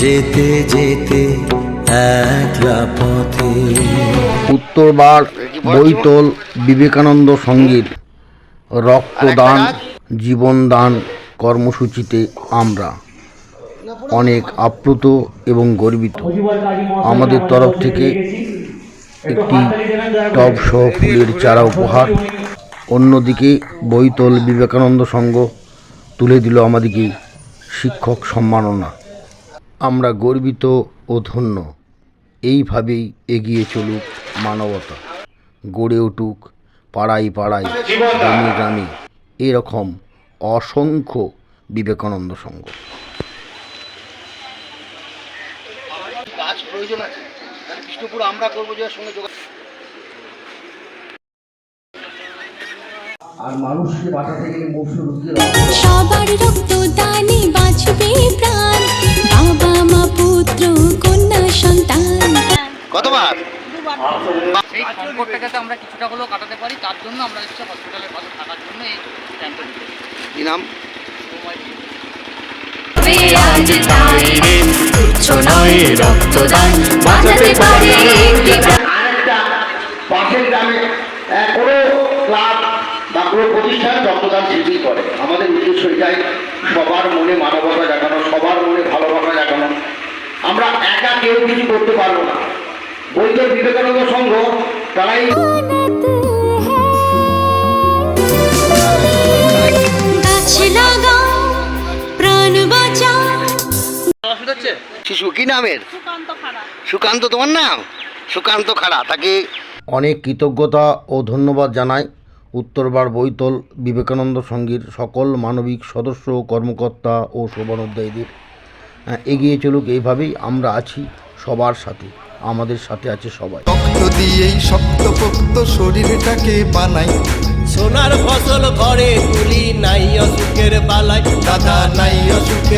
যেতে যেতে একলা পথে। উত্তরবার বৈতল বিবেকানন্দ সংগীত, রক্তদান, জীবনদান কর্মসূচিতে আমরা অনেক আপ্লুত এবং গর্বিত। আমাদের তরফ থেকে একটি টব সহ ফুলের চারা উপহার, অন্যদিকে বৈতল বিবেকানন্দ সংঘ তুলে দিল আমাদেরকে শিক্ষক সম্মাননা। আমরা গর্বিত ও ধন্য। এইভাবেই এগিয়ে চলুক মানবতা। গড়ে উঠুক পাড়ায় পাড়ায় গ্রামে গ্রামে এরকম অসংখ্য বিবেকানন্দ সংঘ। কাজ প্রয়োজন আছে তাহলে আমরা করব যে সঙ্গে আর মানুষকে বাঁচাতে গেলে মৌসুম সবার রক্ত দানে বাঁচবে কতবার? সেই সংকটটা যাতে আমরা কিছুটা হলেও কাটাতে পারি তার জন্য আমরা এসেছি হসপিটালের পাশে থাকার জন্য এই ক্যাম্পে ঢুকেছি কি নাম? রক্তদান বাঁচাতে পারে পাশের গ্রামে কোনো ক্লাব বা কোনো প্রতিষ্ঠান রক্তদান শিবির করে। আমাদের উদ্দেশ্য এটাই সবার মনে মানবতা জাগানো সবার মনে ভালোবাসা জাগানো। আমরা একা কেউ কিছু করতে পারব না। বৈদ্য বিবেকানন্দ সংঘ তারাই শিশু কি নামের? সুকান্ত তোমার নাম? সুকান্ত খাড়া তাকে অনেক কৃতজ্ঞতা ও ধন্যবাদ জানাই উত্তরবার বৈতল বিবেকানন্দ সঙ্গীর সকল মানবিক সদস্য কর্মকর্তা ও শোভানোধ্যায়ীদের। এগিয়ে চলুক এইভাবেই আমরা আছি সবার সাথে। আমাদের সাথে আছে সবাই। রক্ত দিয়েই শক্তপোক্ত শরীরটাকে বানাই। সোনার ফসল ঘরে তুলি নাই অসুখের বালাই। দাদা নাই অসুখের